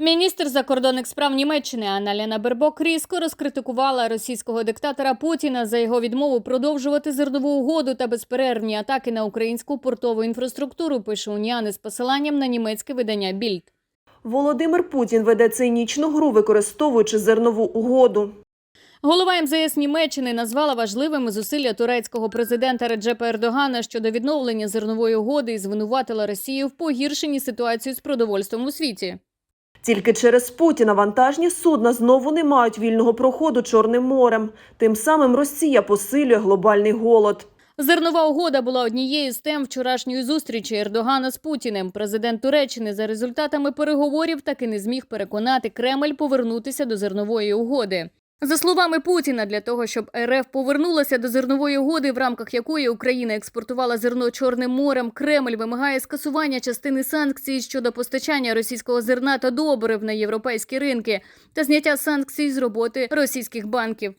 Міністр закордонних справ Німеччини Анна-Лена Бербок різко розкритикувала російського диктатора Путіна за його відмову продовжувати зернову угоду та безперервні атаки на українську портову інфраструктуру. Пише Уніани з посиланням на німецьке видання Більд. Володимир Путін веде цинічну гру, використовуючи зернову угоду. Голова МЗС Німеччини назвала важливими зусилля турецького президента Реджепа Ердогана щодо відновлення зернової угоди і звинуватила Росію в погіршенні ситуації з продовольством у світі. Тільки через Путіна вантажні судна знову не мають вільного проходу Чорним морем. Тим самим Росія посилює глобальний голод. Зернова угода була однією з тем вчорашньої зустрічі Ердогана з Путіним. Президент Туреччини за результатами переговорів таки не зміг переконати Кремль повернутися до зернової угоди. За словами Путіна, для того, щоб РФ повернулася до зернової угоди, в рамках якої Україна експортувала зерно Чорним морем, Кремль вимагає скасування частини санкцій щодо постачання російського зерна та добрив на європейські ринки та зняття санкцій з роботи російських банків.